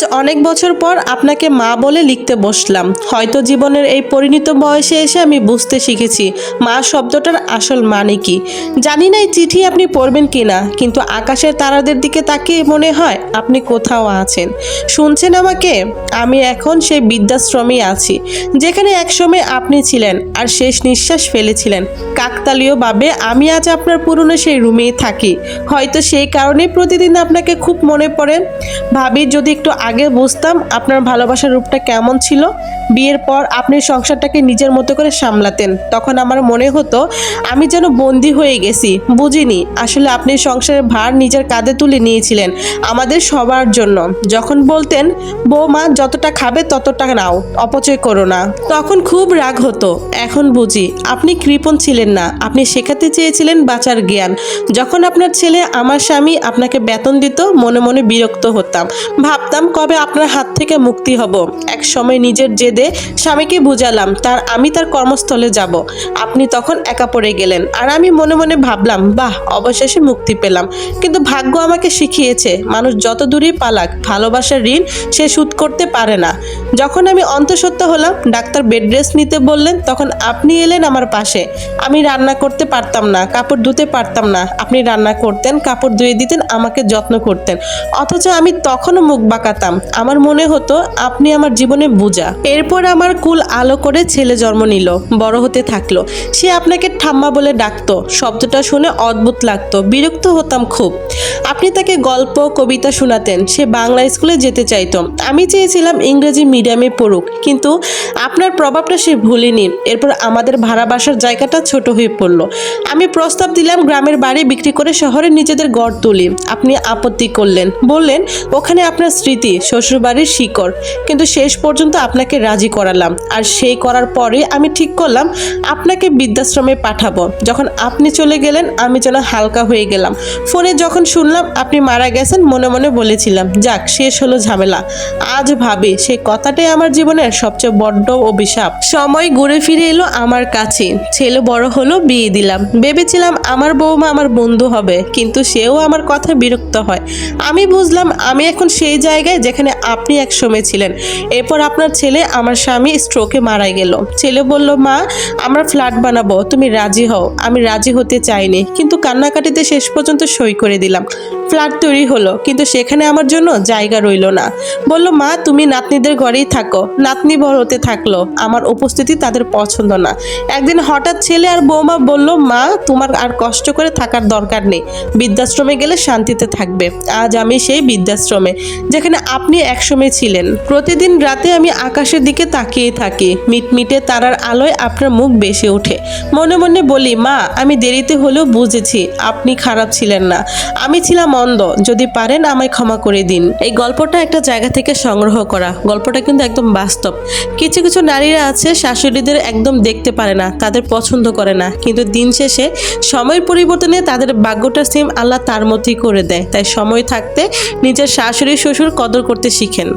আজ অনেক বছর পর আপনাকে মা বলে লিখতে বসলাম। হয়তো জীবনের এই পরিণত বয়সে এসে আমি বুঝতে শিখেছি মা শব্দটার আসল মানে কি। জানি না এই চিঠি আপনি পড়বেন কিনা, কিন্তু আকাশের তারাদের দিকে তাকিয়ে মনে হয় আপনি কোথাও আছেন। শুনছেন আমাকে? আমি এখন সেই বৃদ্ধাশ্রমেই আছি, যেখানে একসময় আপনি ছিলেন আর শেষ নিঃশ্বাস ফেলেছিলেন। কাকতালীয়ভাবে আমি আজ আপনার পুরনো সেই রুমেই থাকি। হয়তো সেই কারণেই প্রতিদিন আপনাকে খুব মনে পড়ে। ভাবি যদি একটু আগে বুঝতাম আপনার ভালোবাসার রূপটা কেমন ছিল। বিয়ের পর আপনি সংসারটাকে নিজের মতো করে সামলাতেন। তখন আমার মনে হতো, আমি যেন বন্দি হয়ে গেছি। বুঝিনি, আসলে আপনি সংসারের ভার নিজের কাঁধে তুলে নিয়েছিলেন আমাদের সবার জন্য। যখন বলতেন, বৌমা, যতটা খাবে ততটা নাও, অপচয় করো না। তখন খুব রাগ হতো। এখন বুঝি, আপনি কৃপণ ছিলেন না। আপনি শেখাতে চেয়েছিলেন বাঁচার জ্ঞান। যখন আপনার ছেলে আমার স্বামী আপনাকে বেতন দিত, মনে মনে বিরক্ত হতাম। ভাবতাম কবে আপনার হাত থেকে মুক্তি হব। এক সময় নিজের জেদে স্বামীকে বুঝালাম, তার আমি তার কর্মস্থলে যাব। আপনি তখন একা পড়ে গেলেন। আর আমি মনে মনে ভাবলাম, বাহ, অবশেষে মুক্তি পেলাম। কিন্তু ভাগ্য আমাকে শিখিয়েছে, মানুষ যত দূরেই পালাক, ভালোবাসার ঋণ সে শোধ করতে পারে না। যখন আমি অন্তঃসত্ত্বা হলাম, ডাক্তার বেড রেস্ট নিতে বললেন, তখন আপনি এলেন আমার পাশে। আমি রান্না করতে পারতাম না, কাপড় ধুতে পারতাম না। আপনি রান্না করতেন, কাপড় ধুয়ে দিতেন, আমাকে যত্ন করতেন। অথচ আমি তখনও মুখ বাঁকাতাম। আমার মনে হতো আপনি আমার জীবনে বোঝা এরপর আমার কুল আলো করে ছেলে জন্ম নিল, বড় হতে থাকল। সে আপনাকে ঠাম্মা বলে ডাকতো, শব্দটা শুনে অদ্ভুত লাগতো, বিরক্ত হতাম খুব। আপনি তাকে গল্প, কবিতা শোনাতেন, সে বাংলা স্কুলে যেতে চাইতো। আমি চেয়েছিলাম ইংরেজি মিডিয়ামে পড়ুক, কিন্তু আপনার প্রভাবটা সে ভুলেনি। এরপর আমাদের ভাড়া বাসার জায়গাটা ছোট হয়ে পড়ল। আমি প্রস্তাব দিলাম, গ্রামের বাড়ি বিক্রি করে শহরে নিজেদের গড় তুলি। আপনি আপত্তি করলেন, বললেন, ওখানে আপনার স্মৃতি। শ্বশুরবাড়ির শিকড়। কিন্তু শেষ পর্যন্ত আপনাকে রাজি করালাম। আর সেই করার পরে আমি ঠিক করলাম, আপনাকে বৃদ্ধাশ্রমে পাঠাবো। যখন আপনি চলে গেলেন, আমি যেন হালকা হয়ে গেলাম। ফোনে যখন শুনলাম, আপনি মারা গেছেন, মনে মনে বলেছিলাম, যাক, শেষ হলো ঝামেলা। আজ ভাবি, সেই কথাটাই আমার জীবনের সবচেয়ে বড্ড অভিশাপ। সময় ঘুরে ফিরে এলো আমার কাছে। ছেলে বড় হলো, বিয়ে দিলাম। ভেবেছিলাম আমার বৌমা আমার বন্ধু হবে, কিন্তু সেও আমার কথা বিরক্ত হয়। আমি বুঝলাম, আমি এখন সেই জায়গায় যেখানে আপনি এক সময় ছিলেন। এরপর আপনার ছেলে আমার স্বামী স্ট্রোকে মারা গেল। ছেলে বলল, মা, আমরা ফ্ল্যাট বানাবো, তুমি রাজি হও। আমি রাজি হতে চাইনি, কিন্তু কান্নাকাটিতে শেষ পর্যন্ত সই করে দিলাম। ফ্ল্যাট তৈরি হলো, কিন্তু সেখানে আমার জন্য জায়গা রইল না। বলল, মা, তুমি নাতনিদের ঘরেই থাকো। নাতনি বড় হতে থাকল। আমার উপস্থিতি তাদের পছন্দ না। একদিন হঠাৎ ছেলে আর বৌমা বলল, মা, তোমার আর কষ্ট করে থাকার দরকার নেই। বৃদ্ধাশ্রমে গেলে শান্তিতে থাকবে। আজ আমি সেই বৃদ্ধাশ্রমে, যেখানে আপনি একসময় ছিলেন। প্রতিদিন রাতে আমি আকাশের দিকে তাকিয়ে থাকি। মিটমিটে তারার আলোয় আপনার মুখ বেসে ওঠে। মনে মনে বলি, মা, আমি দেরিতে হলেও বুঝেছি, আপনি খারাপ ছিলেন না। আমি ছিলাম অন্ধ। যদি পারেন আমায় ক্ষমা করে দিন। এই গল্পটা একটা জায়গা থেকে সংগ্রহ করা। গল্পটা কিন্তু একদম বাস্তব। কিছু কিছু নারীরা আছে, শাশুড়িদের একদম দেখতে পারে না, তাদের পছন্দ করে না। কিন্তু দিন শেষে সময়ের পরিবর্তনে তাদের ভাগ্যটা সেম আল্লাহ তার মতোই করে দেয়। তাই সময় থাকতে নিজের শাশুড়ি, শ্বশুর কদর করতে শিখেন।